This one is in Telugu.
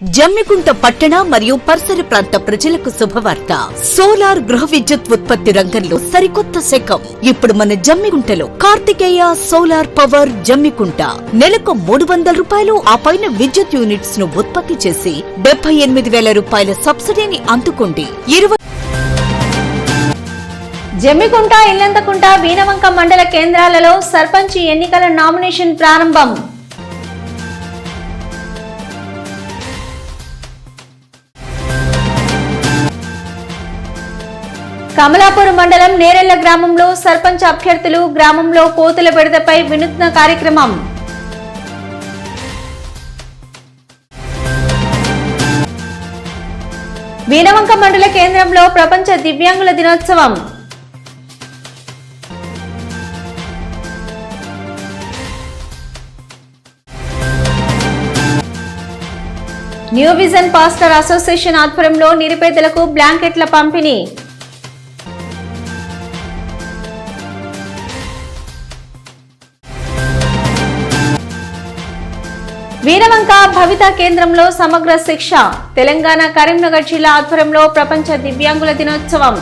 జమ్మికుంట పట్టణ మరియు పరిసర ప్రాంత ప్రజలకు శుభవార్త. సోలార్ గృహ విద్యుత్ ఉత్పత్తి రంగంలో సరికొత్త శకం. ఇప్పుడు మన జమ్మికుంటలో కార్తికేయ సోలార్ పవర్ జమ్మికుంట. నెలకు మూడు వందల రూపాయలు ఆ పైన విద్యుత్ యూనిట్స్ను ఉత్పత్తి చేసి డెబ్బై ఎనిమిది వేల రూపాయల సబ్సిడీని అందుకోండి. ఇరవై జమ్మికుంట ఇల్లంతకుంట వీణవంక మండల కేంద్రాలలో సర్పంచి ఎన్నికల నామినేషన్ ప్రారంభం. కమలాపురం మండలం నేరెళ్ళ గ్రామంలో సర్పంచ్ అభ్యర్థులు గ్రామంలో కోతుల బిడదపై వినూత్న కార్యక్రమం. వీణవంక మండల కేంద్రంలో ప్రపంచ దివ్యాంగుల దినోత్సవం. న్యూ విజన్ పాస్టర్ అసోసియేషన్ ఆధ్వర్యంలో నిరుపేదలకు బ్లాంకెట్ల పంపిణీ. వీరవంక భవిత కేంద్రంలో సమగ్ర శిక్ష. తెలంగాణ కరీంనగర్ జిల్లా ఆధ్వర్యంలో ప్రపంచ దివ్యాంగుల దినోత్సవం.